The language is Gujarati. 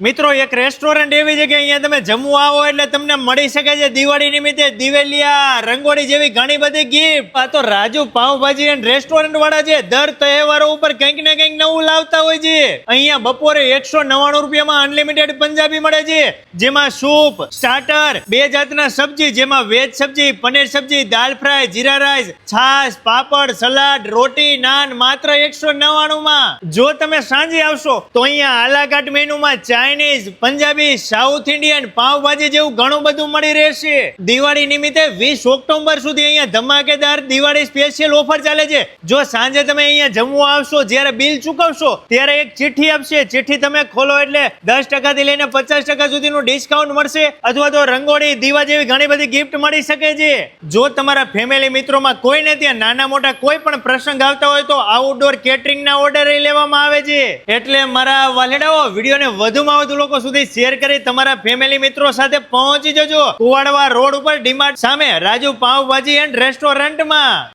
મિત્રો, એક રેસ્ટોરન્ટ એવી છે કે અહીંયા તમે જમવા આવો એટલે તમને મળી શકે છે. દિવાળી નિમિત્તે દિવેલિયા, રંગોળી જેવી ઘણી બધી ગિફ્ટ આ તો રાજુ પાવભાજી એન્ડ રેસ્ટોરન્ટ વાળા છે. દર તહેવારો ઉપર કંઈક ને કંઈક નવું લાવતા હોય છે. અહીંયા બપોરે એકસો નવ્વાણું રૂપિયામાં અનલિમિટેડ પંજાબી મળે છે. જેમાં સૂપ સ્ટાર્ટર બે જાતના સબ્જી, જેમાં વેજ સબ્જી, પનીર સબ્જી દાલ ફ્રાય, જીરા રાઈસ, છાશ, પાપડ, સલાડ, રોટી, નાન માત્ર એકસો નવ્વાણું માં જો તમે સાંજે આવશો તો અહીંયા આલાકાટ મેનુમાં Chinese Punjabi south Indian pav bhaji જેવું ઘણું બધું મળી રહેશે. દિવાળી નિમિત્તે વીસ ઓક્ટોબર સુધી અહીંયા ધમાકેદાર દિવાળી સ્પેશિયલ ઓફર ચાલે છે. જો સાંજે તમે અહીંયા જમવા આવશો, જ્યારે બિલ ચૂકવશો, ત્યારે એક ચિઠ્ઠી આપશે. ચિઠ્ઠી તમે ખોલો એટલે દસ ટકાથી લઈને પચાસ ટકા સુધીનું ડિસ્કાઉન્ટ મળશે અથવા તો રંગોળી, દીવા જેવી ઘણી બધી ગિફ્ટ મળી શકે છે. જો તમારા ફેમિલી મિત્રોમાં કોઈને ત્યાં નાના મોટા કોઈ પણ પ્રસંગ આવતા હોય તો આઉટડોર કેટરિંગ ના ઓર્ડર લેવામાં આવે છે. એટલે મારા વાલેડાઓ, વિડીયોને વધુમાં વધુ લોકો સુધી શેર કરી તમારા ફેમિલી મિત્રો સાથે પહોંચી જજો. કુવાડવા રોડ ઉપર ડીમાર્ટ સામે રાજુ પાવભાજી એન્ડ રેસ્ટોરન્ટમાં